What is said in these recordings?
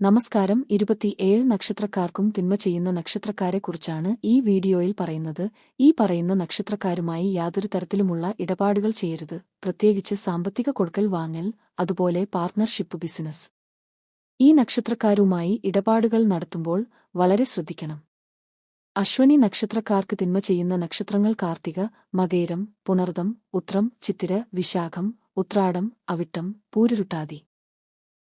നമസ്കാരം. ഇരുപത്തിയേഴ് നക്ഷത്രക്കാർക്കും തിന്മ ചെയ്യുന്ന നക്ഷത്രക്കാരെക്കുറിച്ചാണ് ഈ വീഡിയോയിൽ പറയുന്നത്. ഈ പറയുന്ന നക്ഷത്രക്കാരുമായി യാതൊരു തരത്തിലുമുള്ള ഇടപാടുകൾ ചെയ്യരുത്. പ്രത്യേകിച്ച് സാമ്പത്തിക കൊടുക്കൽ വാങ്ങൽ അതുപോലെ പാർട്ണർഷിപ്പ് ബിസിനസ് ഈ നക്ഷത്രക്കാരുമായി ഇടപാടുകൾ നടത്തുമ്പോൾ വളരെ ശ്രദ്ധിക്കണം. അശ്വനി നക്ഷത്രക്കാർക്ക് തിന്മ ചെയ്യുന്ന നക്ഷത്രങ്ങൾ കാർത്തിക മകേരം പുണർദം ഉത്രം ചിത്തിര വിശാഖം ഉത്രാടം അവിട്ടം പൂരുരുട്ടാതി.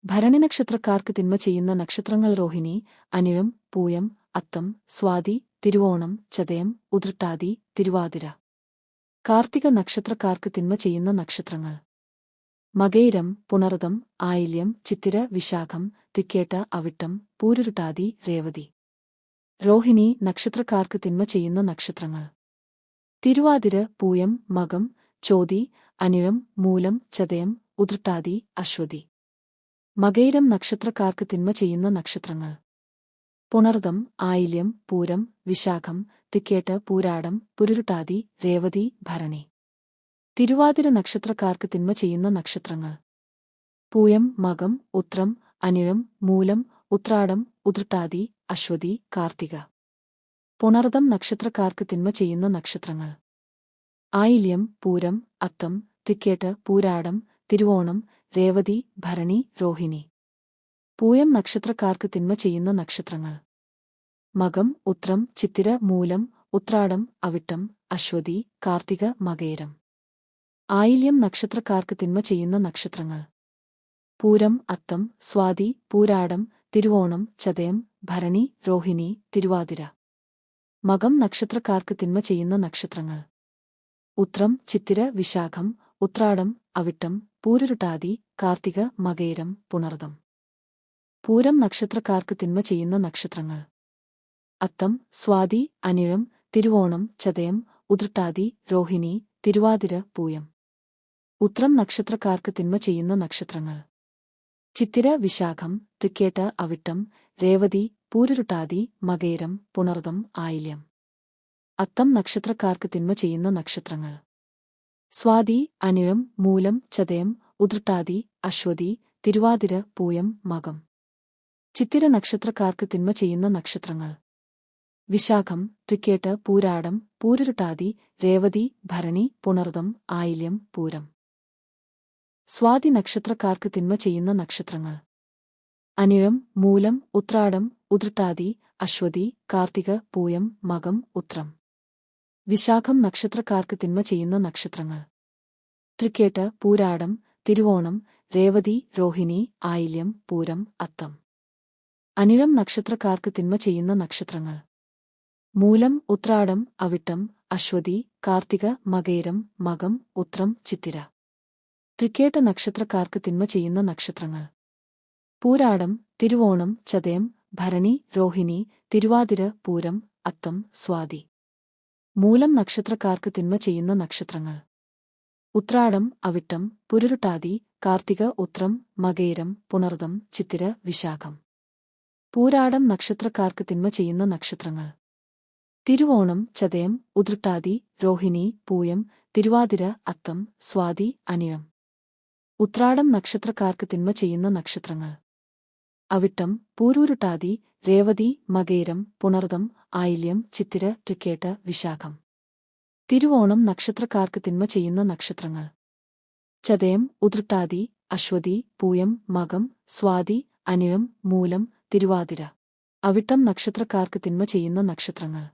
ഭരണി നക്ഷത്രക്കാർക്ക് തിന്മ ചെയ്യുന്ന നക്ഷത്രങ്ങൾ രോഹിണി അനിഴം പൂയം അത്തം സ്വാതി തിരുവോണം ചതയം ഉതിർട്ടാതി തിരുവാതിര. കാർത്തിക നക്ഷത്രക്കാർക്ക് തിന്മ ചെയ്യുന്ന നക്ഷത്രങ്ങൾ. മകേരം പുണർദം ആയില്യം ചിത്തിര വിശാഖം തിക്കേട്ട അവിട്ടം പൂരുരുട്ടാതി രേവതി. രോഹിണി നക്ഷത്രക്കാർക്ക് തിന്മ ചെയ്യുന്ന നക്ഷത്രങ്ങൾ. തിരുവാതിര പൂയം മകം ചോതി അനിഴം മൂലം ചതയം ഉതിർട്ടാതി അശ്വതി. മകൈരം നക്ഷത്രക്കാർക്ക് തിന്മ ചെയ്യുന്ന നക്ഷത്രങ്ങൾ. പുണർദം ആയില്യം പൂരം വിശാഖം തിക്കേട്ട് പൂരാടം പുരുരുട്ടാതി രേവതി ഭരണി. തിരുവാതിര നക്ഷത്രക്കാർക്ക് തിന്മ ചെയ്യുന്ന നക്ഷത്രങ്ങൾ. പൂയം മകം ഉത്രം അനിഴം മൂലം ഉത്രാടം ഉതിർട്ടാതി അശ്വതി കാർത്തിക. പുണർദം നക്ഷത്രക്കാർക്ക് തിന്മ ചെയ്യുന്ന നക്ഷത്രങ്ങൾ. ആയില്യം പൂരം അത്തം തിക്കേട്ട് പൂരാടം തിരുവോണം രേവതി ഭരണി രോഹിണി. പൂയം നക്ഷത്രക്കാർക്ക് തിന്മ ചെയ്യുന്ന നക്ഷത്രങ്ങൾ. മകം ഉത്രം ചിത്തിര മൂലം ഉത്രാടം അവിട്ടം അശ്വതി കാർത്തിക മകേരം. ആയില്യം നക്ഷത്രക്കാർക്ക് തിന്മ ചെയ്യുന്ന നക്ഷത്രങ്ങൾ. പൂരം അത്തം സ്വാതി പൂരാടം തിരുവോണം ചതയം ഭരണി രോഹിണി തിരുവാതിര. മകം നക്ഷത്രക്കാർക്ക് തിന്മ ചെയ്യുന്ന നക്ഷത്രങ്ങൾ. ഉത്രം ചിത്തിര വിശാഖം ഉത്രാടം അവിട്ടം പൂരുരുട്ടാതി കാർത്തിക മകേരം പുണർദം. പൂരം നക്ഷത്രക്കാർക്ക് തിന്മ ചെയ്യുന്ന നക്ഷത്രങ്ങൾ. അത്തം സ്വാതി അനിഴം തിരുവോണം ചതയം ഉതിർട്ടാതി രോഹിണി തിരുവാതിര പൂയം. ഉത്രം നക്ഷത്രക്കാർക്ക് തിന്മ ചെയ്യുന്ന നക്ഷത്രങ്ങൾ. ചിത്തിര വിശാഖം തിക്കേട്ട അവിട്ടം രേവതി പൂരുരുട്ടാതി മകേരം പുണർദം ആയില്യം. അത്തം നക്ഷത്രക്കാർക്ക് തിന്മ ചെയ്യുന്ന നക്ഷത്രങ്ങൾ. സ്വാതി അനിഴം മൂലം ചതയം ഉതിർട്ടാതി അശ്വതി തിരുവാതിര പൂയം മകം. ചിത്തിര നക്ഷത്രക്കാർക്ക് തിന്മ ചെയ്യുന്ന നക്ഷത്രങ്ങൾ. വിശാഖം തൃക്കേട്ട് പൂരാടം പൂരുരുട്ടാതി രേവതി ഭരണി പുണർദം ആയില്യം പൂരം. സ്വാതി നക്ഷത്രക്കാർക്ക് തിന്മ ചെയ്യുന്ന നക്ഷത്രങ്ങൾ. അനിഴം മൂലം ഉത്രാടം ഉതിർട്ടാതി അശ്വതി കാർത്തിക പൂയം മകം ഉത്രം. വിശാഖം നക്ഷത്രക്കാർക്ക് തിന്മ ചെയ്യുന്ന നക്ഷത്രങ്ങൾ. തൃക്കേട്ട് പൂരാടം തിരുവോണം രേവതി രോഹിണി ആയില്യം പൂരം അത്തം. അനിഴം നക്ഷത്രക്കാർക്ക് തിന്മ ചെയ്യുന്ന നക്ഷത്രങ്ങൾ. മൂലം ഉത്രാടം അവിട്ടം അശ്വതി കാർത്തിക മകേരം മകം ഉത്രം ചിത്തിര. തൃക്കേട്ട നക്ഷത്രക്കാർക്ക് തിന്മ ചെയ്യുന്ന നക്ഷത്രങ്ങൾ. പൂരാടം തിരുവോണം ചതയം ഭരണി രോഹിണി തിരുവാതിര പൂരം അത്തം സ്വാതി. മൂലം നക്ഷത്രക്കാർക്ക് തിന്മ ചെയ്യുന്ന നക്ഷത്രങ്ങൾ. ഉത്രാടം അവിട്ടം പുരുരുട്ടാതി കാർത്തിക ഉത്രം മകേരം പുണർദം ചിത്തിര വിശാഖം. പൂരാടം നക്ഷത്രക്കാർക്ക് തിന്മ ചെയ്യുന്ന നക്ഷത്രങ്ങൾ. തിരുവോണം ചതയം ഉതൃട്ടാതി രോഹിണി പൂയം തിരുവാതിര അത്തം സ്വാതി അനിഴം. ഉത്രാടം നക്ഷത്രക്കാർക്ക് തിന്മ ചെയ്യുന്ന നക്ഷത്രങ്ങൾ. അവിട്ടം പൂരൂരുട്ടാതി രേവതി മകേരം പുണർദം ആയില്യം ചിത്തിര തൃക്കേട്ട് വിശാഖം. തിരുവോണം നക്ഷത്രക്കാർക്ക് തിന്മ ചെയ്യുന്ന നക്ഷത്രങ്ങൾ. ചതയം ഉതിർട്ടാതി അശ്വതി പൂയം മകം സ്വാതി അനിഴം മൂലം തിരുവാതിര. അവിട്ടം നക്ഷത്രക്കാർക്ക് തിന്മ ചെയ്യുന്ന നക്ഷത്രങ്ങൾ.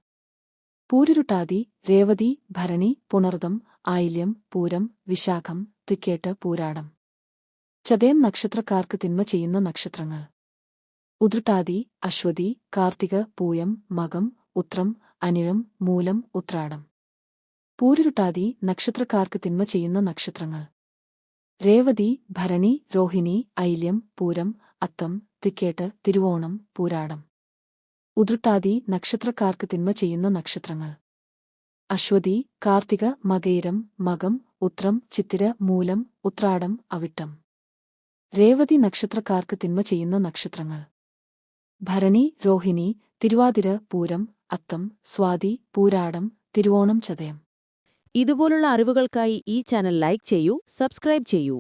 പൂരുരുട്ടാതി രേവതി ഭരണി പുണർദം ആയില്യം പൂരം വിശാഖം തിക്കേട്ട് പൂരാടം. ചതയം നക്ഷത്രക്കാർക്ക് തിന്മ ചെയ്യുന്ന നക്ഷത്രങ്ങൾ. ഉതിർട്ടാതി അശ്വതി കാർത്തിക പൂയം മകം ഉത്രം അനിഴം മൂലം ഉത്രാടം. പൂരുരുട്ടാതി നക്ഷത്രക്കാർക്ക് തിന്മ ചെയ്യുന്ന നക്ഷത്രങ്ങൾ. രേവതി ഭരണി രോഹിണി ഐല്യം പൂരം അത്തം തിക്കേട്ട് തിരുവോണം പൂരാടം. ഉതിർട്ടാതി നക്ഷത്രക്കാർക്ക് തിന്മ ചെയ്യുന്ന നക്ഷത്രങ്ങൾ. അശ്വതി കാർത്തിക മകൈരം മകം ഉത്രം ചിത്തിര മൂലം ഉത്രാടം അവിട്ടം. രേവതി നക്ഷത്രക്കാർക്ക് തിന്മ ചെയ്യുന്ന നക്ഷത്രങ്ങൾ. ഭരണി രോഹിണി തിരുവാതിര പൂരം അത്തം സ്വാതി പൂരാടം തിരുവോണം ചതയം. ഇതുപോലുള്ള അറിവുകൾക്കായി ഈ ചാനൽ ലൈക്ക് ചെയ്യൂ സബ്സ്ക്രൈബ് ചെയ്യൂ.